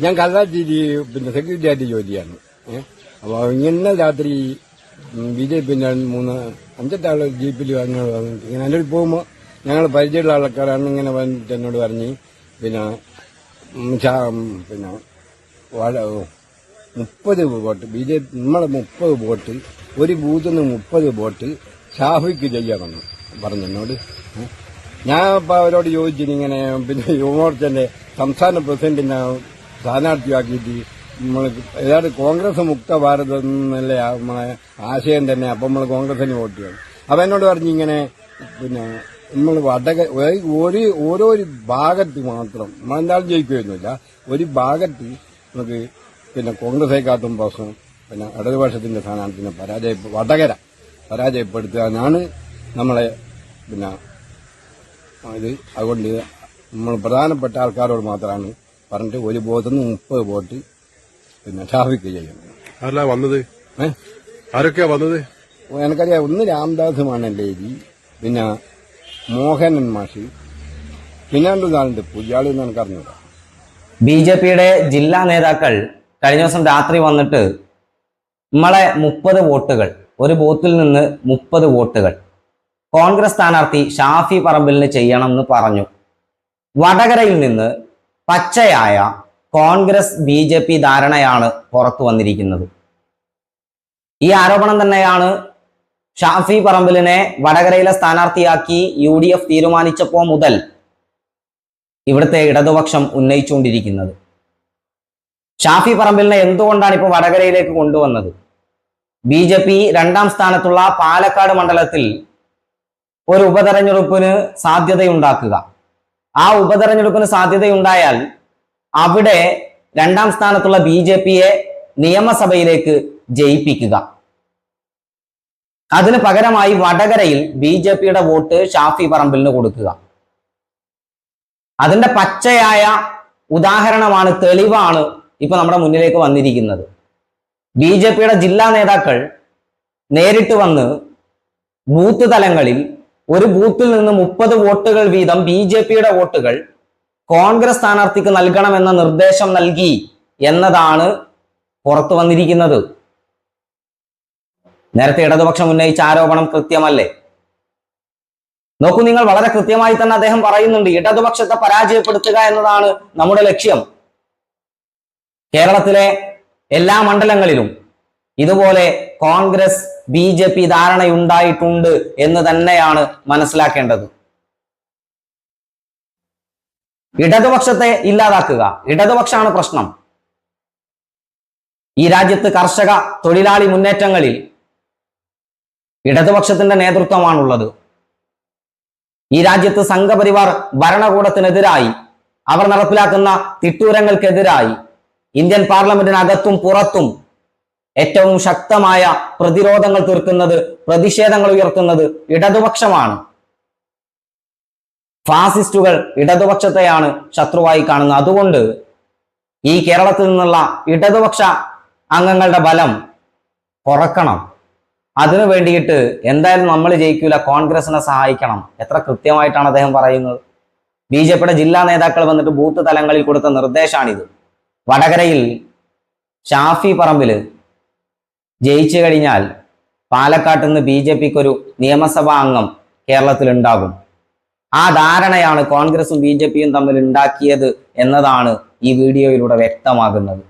ഞാൻ കല്ലാച്ചിരി പിന്നെ സെക്യൂരിറ്റി ആയിട്ട് ജോലിയാണ് ഏഹ് അപ്പൊ ഇങ്ങനെ രാത്രി ബി ജെ പിന്നെ മൂന്ന് അഞ്ചെട്ടാൾ ജീപ്പിൽ അങ്ങോട്ട് വന്നിട്ട് ഇങ്ങനെ എന്റെ പോകുമ്പോൾ ഞങ്ങൾ പരിചയമുള്ള ആൾക്കാരാണ് ഇങ്ങനെ വന്നിട്ട് എന്നോട് പറഞ്ഞ് പിന്നെ പിന്നെ മുപ്പത് വോട്ട് ബി ജെ പി നമ്മളെ മുപ്പത് വോട്ട് ഒരു ബൂത്തിൽ നിന്ന് മുപ്പത് വോട്ട് ഷാഫിക്ക് ചെയ്യാമെന്ന് പറഞ്ഞു എന്നോട്. ഏ? ഞാൻ ഇപ്പൊ അവരോട് ചോദിച്ചിന് ഇങ്ങനെ പിന്നെ യുവമോർച്ചന്റെ സംസ്ഥാന പ്രസിഡന്റിനെ സ്ഥാനാർത്ഥിയാക്കിയിട്ട് നമ്മൾ ഏതാണ്ട് കോൺഗ്രസ് മുക്ത ഭാരതം എന്നല്ലേ നമ്മളെ ആശയം തന്നെ. അപ്പം നമ്മൾ കോൺഗ്രസിന് വോട്ട് ചെയ്യണം. അപ്പം എന്നോട് പറഞ്ഞു ഇങ്ങനെ പിന്നെ നമ്മൾ വടക ഒരു- ഓരോ ഭാഗത്ത് മാത്രം നമ്മളെന്തായാലും ജയിക്കുകയൊന്നുമില്ല ഒരു ഭാഗത്ത് നമുക്ക് പിന്നെ കോൺഗ്രസേക്കാട്ടും പ്രശ്നം. പിന്നെ ഇടതുപക്ഷത്തിന്റെ സ്ഥാനാർത്ഥിനെ പരാജയ വടകര പരാജയപ്പെടുത്തുക എന്നാണ് നമ്മളെ പിന്നെ ഇത്. അതുകൊണ്ട് നമ്മൾ പ്രധാനപ്പെട്ട ആൾക്കാരോട് മാത്രമാണ് പറഞ്ഞിട്ട് ഒരു ബോധം നിന്ന് മുപ്പത് ബോട്ട് പിന്നെ ട്രാഫിക് ആരല്ല വന്നത്? ഏഹ് ആരൊക്കെയാ വന്നത്? എനിക്കറിയാം. ഒന്ന് രാംദാസ് മാണല്ലേരി പിന്നെ മോഹനൻ മാഷി പിന്നെ രണ്ടു നാളുണ്ട്. പുജാളി എനിക്കറിഞ്ഞൂടാ ബി ജെ പിയുടെ ജില്ലാ നേതാക്കൾ കഴിഞ്ഞ ദിവസം രാത്രി വന്നിട്ട് നമ്മളെ മുപ്പത് വോട്ടുകൾ ഒരു ബൂത്തിൽ നിന്ന് മുപ്പത് വോട്ടുകൾ. കോൺഗ്രസ് സ്ഥാനാർത്ഥി ഷാഫി പറമ്പിലിന് ചെയ്യണം എന്ന് പറഞ്ഞു. വടകരയിൽ നിന്ന് പച്ചയായ കോൺഗ്രസ് ബി ജെ പി ധാരണയാണ് പുറത്തു വന്നിരിക്കുന്നത്. ഈ ആരോപണം തന്നെയാണ് ഷാഫി പറമ്പിലിനെ വടകരയിലെ സ്ഥാനാർത്ഥിയാക്കി യു ഡി എഫ് തീരുമാനിച്ചപ്പോൾ മുതൽ ഇവിടുത്തെ ഇടതുപക്ഷം ഉന്നയിച്ചുകൊണ്ടിരിക്കുന്നത്. ഷാഫി പറമ്പിലിനെ എന്തുകൊണ്ടാണ് ഇപ്പോൾ വടകരയിലേക്ക് കൊണ്ടുവന്നത്? ബി ജെ പി രണ്ടാം സ്ഥാനത്തുള്ള പാലക്കാട് മണ്ഡലത്തിൽ ഒരു ഉപതെരഞ്ഞെടുപ്പിന് സാധ്യതയുണ്ടാക്കുക. ആ ഉപതെരഞ്ഞെടുപ്പിന് സാധ്യതയുണ്ടായാൽ അവിടെ രണ്ടാം സ്ഥാനത്തുള്ള ബി ജെ പിയെ നിയമസഭയിലേക്ക് ജയിപ്പിക്കുക. അതിന് പകരമായി വടകരയിൽ ബി ജെ പിയുടെ വോട്ട് ഷാഫി പറമ്പിലിന് കൊടുക്കുക. അതിന്റെ പച്ചയായ ഉദാഹരണമാണ് തെളിവാണ് ഇപ്പൊ നമ്മുടെ മുന്നിലേക്ക് വന്നിരിക്കുന്നത്. ബി ജെ പിയുടെ ജില്ലാ നേതാക്കൾ നേരിട്ട് വന്ന് ബൂത്ത് തലങ്ങളിൽ ഒരു ബൂത്തിൽ നിന്ന് മുപ്പത് വോട്ടുകൾ വീതം ബി ജെ പിയുടെ വോട്ടുകൾ കോൺഗ്രസ് സ്ഥാനാർത്ഥിക്ക് നൽകണമെന്ന നിർദ്ദേശം നൽകി എന്നതാണ് പുറത്തു വന്നിരിക്കുന്നത്. നേരത്തെ ഇടതുപക്ഷം ഉന്നയിച്ച ആരോപണം കൃത്യമല്ലേ? നോക്കൂ നിങ്ങൾ വളരെ കൃത്യമായി തന്നെ അദ്ദേഹം പറയുന്നുണ്ട് ഇടതുപക്ഷത്തെ പരാജയപ്പെടുത്തുക എന്നതാണ് നമ്മുടെ ലക്ഷ്യം. കേരളത്തിലെ എല്ലാ മണ്ഡലങ്ങളിലും ഇതുപോലെ കോൺഗ്രസ് ബി ജെ പി ധാരണയുണ്ടായിട്ടുണ്ട് എന്ന് തന്നെയാണ് മനസ്സിലാക്കേണ്ടത്. ഇടതുപക്ഷത്തെ ഇല്ലാതാക്കുക. ഇടതുപക്ഷമാണ് പ്രശ്നം. ഈ രാജ്യത്ത് കർഷക തൊഴിലാളി മുന്നേറ്റങ്ങളിൽ ഇടതുപക്ഷത്തിന്റെ നേതൃത്വമാണുള്ളത്. ഈ രാജ്യത്ത് സംഘപരിവാർ ഭരണകൂടത്തിനെതിരായി അവർ നടപ്പിലാക്കുന്ന തിട്ടൂരങ്ങൾക്കെതിരായി ഇന്ത്യൻ പാർലമെന്റിനകത്തും പുറത്തും ഏറ്റവും ശക്തമായ പ്രതിരോധങ്ങൾ തീർക്കുന്നത് പ്രതിഷേധങ്ങൾ ഉയർത്തുന്നത് ഇടതുപക്ഷമാണ്. ഫാസിസ്റ്റുകൾ ഇടതുപക്ഷത്തെയാണ് ശത്രുവായി കാണുന്നത്. അതുകൊണ്ട് ഈ കേരളത്തിൽ നിന്നുള്ള ഇടതുപക്ഷ അംഗങ്ങളുടെ ബലം കുറക്കണം. അതിനു വേണ്ടിയിട്ട് എന്തായാലും നമ്മൾ ജയിക്കൂല കോൺഗ്രസിനെ സഹായിക്കണം. എത്ര കൃത്യമായിട്ടാണ് അദ്ദേഹം പറയുന്നത്. ബി ജെ പിയുടെ ജില്ലാ നേതാക്കൾ വന്നിട്ട് ബൂത്ത് തലങ്ങളിൽ കൊടുത്ത നിർദ്ദേശമാണിത് വടകരയിൽ ഷാഫി പറമ്പിൽ ജയിച്ചു കഴിഞ്ഞാൽ പാലക്കാട്ട് നിന്ന് ബി ജെ പിക്ക് ഒരു നിയമസഭാ അംഗം കേരളത്തിൽ ഉണ്ടാകും ആ ധാരണയാണ് കോൺഗ്രസും ബി ജെ പിയും തമ്മിൽ ഉണ്ടാക്കിയത് എന്നതാണ് ഈ വീഡിയോയിലൂടെ വ്യക്തമാകുന്നത്.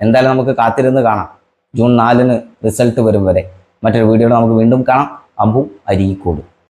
എന്തായാലും നമുക്ക് കാത്തിരുന്ന് കാണാം. ജൂൺ നാലിന് റിസൾട്ട് വരും വരെ. മറ്റൊരു വീഡിയോയിൽ നമുക്ക് വീണ്ടും കാണാം. അമ്പു അരീക്കോട്.